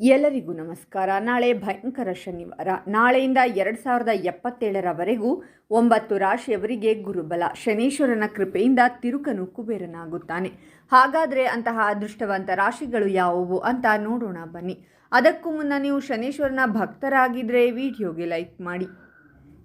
ಎಲ್ಲರಿಗೂ ನಮಸ್ಕಾರ. ನಾಳೆ ಭಯಂಕರ ಶನಿವಾರ. ನಾಳೆಯಿಂದ ಎರಡು ಸಾವಿರದ ಎಪ್ಪತ್ತೇಳರವರೆಗೂ ಒಂಬತ್ತು ರಾಶಿಯವರಿಗೆ ಗುರುಬಲ. ಶನೀಶ್ವರನ ಕೃಪೆಯಿಂದ ತಿರುಕನು ಕುಬೇರನಾಗುತ್ತಾನೆ. ಹಾಗಾದರೆ ಅಂತಹ ಅದೃಷ್ಟವಂತ ರಾಶಿಗಳು ಯಾವುವು ಅಂತ ನೋಡೋಣ ಬನ್ನಿ. ಅದಕ್ಕೂ ಮುನ್ನ ನೀವು ಶನೀಶ್ವರನ ಭಕ್ತರಾಗಿದ್ದರೆ ವಿಡಿಯೋಗೆ ಲೈಕ್ ಮಾಡಿ.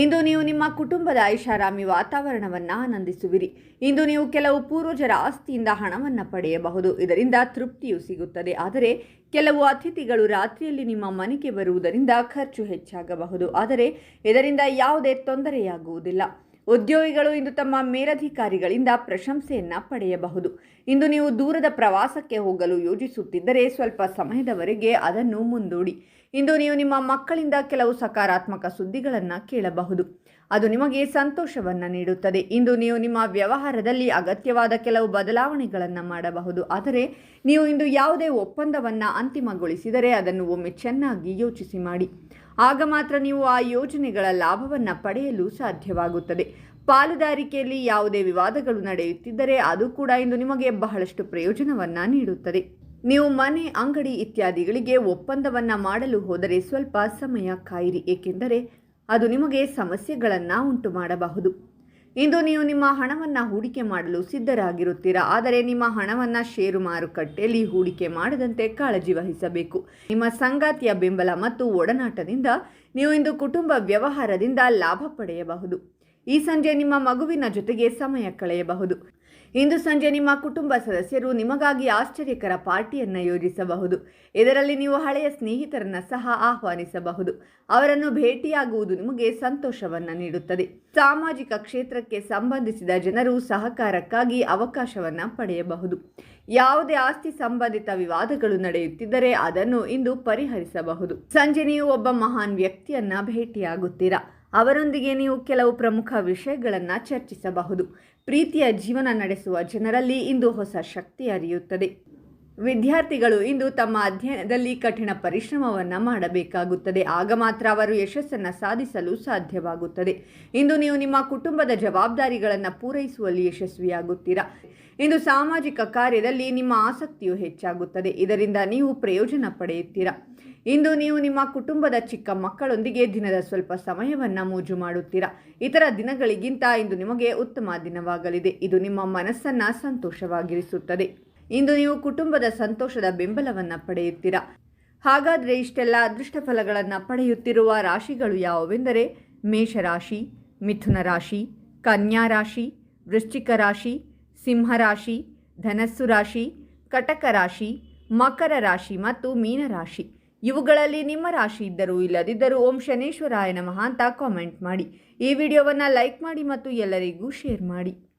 ಇಂದು ನೀವು ನಿಮ್ಮ ಕುಟುಂಬದ ಐಷಾರಾಮಿ ವಾತಾವರಣವನ್ನು ಆನಂದಿಸುವಿರಿ. ಇಂದು ನೀವು ಕೆಲವು ಪೂರ್ವಜರ ಆಸ್ತಿಯಿಂದ ಹಣವನ್ನು ಪಡೆಯಬಹುದು. ಇದರಿಂದ ತೃಪ್ತಿಯು ಸಿಗುತ್ತದೆ. ಆದರೆ ಕೆಲವು ಅತಿಥಿಗಳು ರಾತ್ರಿಯಲ್ಲಿ ನಿಮ್ಮ ಮನೆಗೆ ಬರುವುದರಿಂದ ಖರ್ಚು ಹೆಚ್ಚಾಗಬಹುದು. ಆದರೆ ಇದರಿಂದ ಯಾವುದೇ ತೊಂದರೆಯಾಗುವುದಿಲ್ಲ. ಉದ್ಯೋಗಿಗಳು ಇಂದು ತಮ್ಮ ಮೇಲಧಿಕಾರಿಗಳಿಂದ ಪ್ರಶಂಸೆಯನ್ನು ಪಡೆಯಬಹುದು. ಇಂದು ನೀವು ದೂರದ ಪ್ರವಾಸಕ್ಕೆ ಹೋಗಲು ಯೋಜಿಸುತ್ತಿದ್ದರೆ ಸ್ವಲ್ಪ ಸಮಯದವರೆಗೆ ಅದನ್ನು ಮುಂದೂಡಿ. ಇಂದು ನೀವು ನಿಮ್ಮ ಮಕ್ಕಳಿಂದ ಕೆಲವು ಸಕಾರಾತ್ಮಕ ಸುದ್ದಿಗಳನ್ನು ಕೇಳಬಹುದು. ಅದು ನಿಮಗೆ ಸಂತೋಷವನ್ನು ನೀಡುತ್ತದೆ. ಇಂದು ನೀವು ನಿಮ್ಮ ವ್ಯವಹಾರದಲ್ಲಿ ಅಗತ್ಯವಾದ ಕೆಲವು ಬದಲಾವಣೆಗಳನ್ನು ಮಾಡಬಹುದು. ಆದರೆ ನೀವು ಇಂದು ಯಾವುದೇ ಒಪ್ಪಂದವನ್ನು ಅಂತಿಮಗೊಳಿಸಿದರೆ ಅದನ್ನು ಒಮ್ಮೆ ಚೆನ್ನಾಗಿ ಯೋಚಿಸಿ ಮಾಡಿ. ಆಗ ಮಾತ್ರ ನೀವು ಆ ಯೋಜನೆಗಳ ಲಾಭವನ್ನು ಪಡೆಯಲು ಸಾಧ್ಯವಾಗುತ್ತದೆ. ಪಾಲುದಾರಿಕೆಯಲ್ಲಿ ಯಾವುದೇ ವಿವಾದಗಳು ನಡೆಯುತ್ತಿದ್ದರೆ ಅದು ಕೂಡ ಇಂದು ನಿಮಗೆ ಬಹಳಷ್ಟು ಪ್ರಯೋಜನವನ್ನು ನೀಡುತ್ತದೆ. ನೀವು ಮನೆ, ಅಂಗಡಿ ಇತ್ಯಾದಿಗಳಿಗೆ ಒಪ್ಪಂದವನ್ನು ಮಾಡಲು ಹೋದರೆ ಸ್ವಲ್ಪ ಸಮಯ ಕಾಯಿರಿ, ಏಕೆಂದರೆ ಅದು ನಿಮಗೆ ಸಮಸ್ಯೆಗಳನ್ನು ಉಂಟು ಮಾಡಬಹುದು ಇಂದು ನೀವು ನಿಮ್ಮ ಹಣವನ್ನು ಹೂಡಿಕೆ ಮಾಡಲು ಸಿದ್ಧರಾಗಿರುತ್ತೀರಾ? ಆದರೆ ನಿಮ್ಮ ಹಣವನ್ನು ಷೇರು ಮಾರುಕಟ್ಟೆಯಲ್ಲಿ ಹೂಡಿಕೆ ಮಾಡದಂತೆ ಕಾಳಜಿ ವಹಿಸಬೇಕು. ನಿಮ್ಮ ಸಂಗಾತಿಯ ಬೆಂಬಲ ಮತ್ತು ಒಡನಾಟದಿಂದ ನೀವು ಇಂದು ಕುಟುಂಬ ವ್ಯವಹಾರದಿಂದ ಲಾಭ ಪಡೆಯಬಹುದು. ಈ ಸಂಜೆ ನಿಮ್ಮ ಮಗುವಿನ ಜೊತೆಗೆ ಸಮಯ ಕಳೆಯಬಹುದು. ಇಂದು ಸಂಜೆ ನಿಮ್ಮ ಕುಟುಂಬ ಸದಸ್ಯರು ನಿಮಗಾಗಿ ಆಶ್ಚರ್ಯಕರ ಪಾರ್ಟಿಯನ್ನು ಯೋಜಿಸಬಹುದು. ಇದರಲ್ಲಿ ನೀವು ಹಳೆಯ ಸ್ನೇಹಿತರನ್ನು ಸಹ ಆಹ್ವಾನಿಸಬಹುದು. ಅವರನ್ನು ಭೇಟಿಯಾಗುವುದು ನಿಮಗೆ ಸಂತೋಷವನ್ನು ನೀಡುತ್ತದೆ. ಸಾಮಾಜಿಕ ಕ್ಷೇತ್ರಕ್ಕೆ ಸಂಬಂಧಿಸಿದ ಜನರು ಸಹಕಾರಕ್ಕಾಗಿ ಅವಕಾಶವನ್ನು ಪಡೆಯಬಹುದು. ಯಾವುದೇ ಆಸ್ತಿ ಸಂಬಂಧಿತ ವಿವಾದಗಳು ನಡೆಯುತ್ತಿದ್ದರೆ ಅದನ್ನು ಇಂದು ಪರಿಹರಿಸಬಹುದು. ಸಂಜೆ ನೀವು ಒಬ್ಬ ಮಹಾನ್ ವ್ಯಕ್ತಿಯನ್ನ ಭೇಟಿಯಾಗುತ್ತೀರಾ? ಅವರೊಂದಿಗೆ ನೀವು ಕೆಲವು ಪ್ರಮುಖ ವಿಷಯಗಳನ್ನು ಚರ್ಚಿಸಬಹುದು. ಪ್ರೀತಿಯ ಜೀವನ ನಡೆಸುವ ಜನರಲ್ಲಿ ಇಂದು ಹೊಸ ಶಕ್ತಿ ಅರಿಯುತ್ತದೆ ವಿದ್ಯಾರ್ಥಿಗಳು ಇಂದು ತಮ್ಮ ಅಧ್ಯಯನದಲ್ಲಿ ಕಠಿಣ ಪರಿಶ್ರಮವನ್ನು ಮಾಡಬೇಕಾಗುತ್ತದೆ. ಆಗ ಮಾತ್ರ ಅವರು ಯಶಸ್ಸನ್ನು ಸಾಧಿಸಲು ಸಾಧ್ಯವಾಗುತ್ತದೆ. ಇಂದು ನೀವು ನಿಮ್ಮ ಕುಟುಂಬದ ಜವಾಬ್ದಾರಿಗಳನ್ನು ಪೂರೈಸುವಲ್ಲಿ ಯಶಸ್ವಿಯಾಗುತ್ತೀರಾ? ಇಂದು ಸಾಮಾಜಿಕ ಕಾರ್ಯದಲ್ಲಿ ನಿಮ್ಮ ಆಸಕ್ತಿಯು ಹೆಚ್ಚಾಗುತ್ತದೆ. ಇದರಿಂದ ನೀವು ಪ್ರಯೋಜನ ಪಡೆಯುತ್ತೀರಾ? ಇಂದು ನೀವು ನಿಮ್ಮ ಕುಟುಂಬದ ಚಿಕ್ಕ ಮಕ್ಕಳೊಂದಿಗೆ ದಿನದ ಸ್ವಲ್ಪ ಸಮಯವನ್ನು ಮೋಜು ಮಾಡುತ್ತೀರಾ? ಇತರ ದಿನಗಳಿಗಿಂತ ಇಂದು ನಿಮಗೆ ಉತ್ತಮ ದಿನವಾಗಲಿದೆ. ಇದು ನಿಮ್ಮ ಮನಸ್ಸನ್ನು ಸಂತೋಷವಾಗಿರಿಸುತ್ತದೆ. ಇಂದು ನೀವು ಕುಟುಂಬದ ಸಂತೋಷದ ಬೆಂಬಲವನ್ನು ಪಡೆಯುತ್ತೀರಾ? ಹಾಗಾದರೆ ಇಷ್ಟೆಲ್ಲ ಅದೃಷ್ಟ ಫಲಗಳನ್ನು ಪಡೆಯುತ್ತಿರುವ ರಾಶಿಗಳು ಯಾವುವೆಂದರೆ ಮೇಷರಾಶಿ, ಮಿಥುನ ರಾಶಿ, ಕನ್ಯಾ ರಾಶಿ, ವೃಶ್ಚಿಕ ರಾಶಿ ಸಿಂಹರಾಶಿ ಧನಸ್ಸು ರಾಶಿ, ಕಟಕ ರಾಶಿ, ಮಕರ ರಾಶಿ ಮತ್ತು ಮೀನರಾಶಿ ಇವುಗಳಲ್ಲಿ ನಿಮ್ಮ ರಾಶಿ ಇದ್ದರೂ ಇಲ್ಲದಿದ್ದರೂ ಓಂ ಶನೇಶ್ವರಾಯ ನಮಃ ಅಂತ ಕಾಮೆಂಟ್ ಮಾಡಿ. ಈ ವಿಡಿಯೋವನ್ನು ಲೈಕ್ ಮಾಡಿ ಮತ್ತು ಎಲ್ಲರಿಗೂ ಶೇರ್ ಮಾಡಿ.